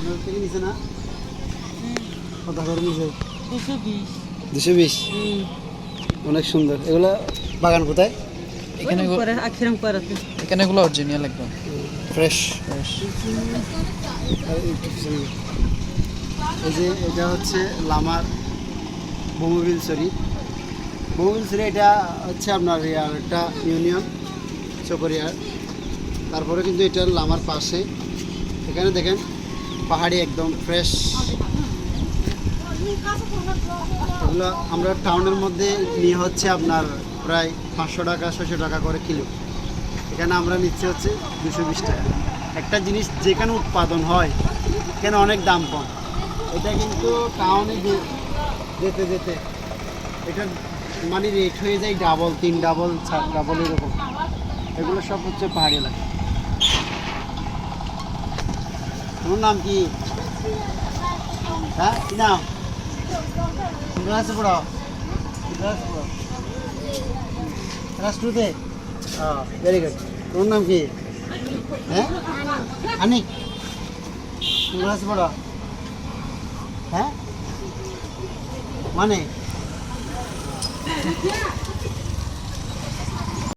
আপনার থেকে নিছে না? কত করে নিছে? দুশো বিশ। অনেক সুন্দর। এগুলো বাগান কোথায়? এখানে এখানে এগুলো অরিজিনাল একদম। ফ্রেশ। ফ্রেশ। এই যে এটা হচ্ছে লামার বোমবিল সরি বোমবিল সরি এটা হচ্ছে আপনার ইয়ার একটা ইউনিয়ন চকরিয়ার। তারপরে কিন্তু এটা লামার পাশে। এখানে দেখেন পাহাড়ি একদম ফ্রেশ এগুলো আমরা টাউনের মধ্যে নিয়ে হচ্ছে আপনার প্রায় পাঁচশো টাকা ছশো টাকা করে কিলো। এখানে আমরা নিচ্ছি হচ্ছে দুশো বিশ টাকা। একটা জিনিস যেখানে উৎপাদন হয়, এখানে অনেক দাম কম। এটা কিন্তু টাউনে যেতে যেতে এটা মানে রেট হয়ে যায় ডাবল তিন ডাবল চার ডাবল এরকম। এগুলো সব হচ্ছে পাহাড়ি এলাকা। তোমার নাম কি? হ্যাঁ কি নাম? ক্লাসে পড়ো ক্লাসে পড়ো ক্লাস টুতে তোমার নাম কি? হ্যাঁ? আনিক। ক্লাসে পড়ো হ্যাঁ? মানে?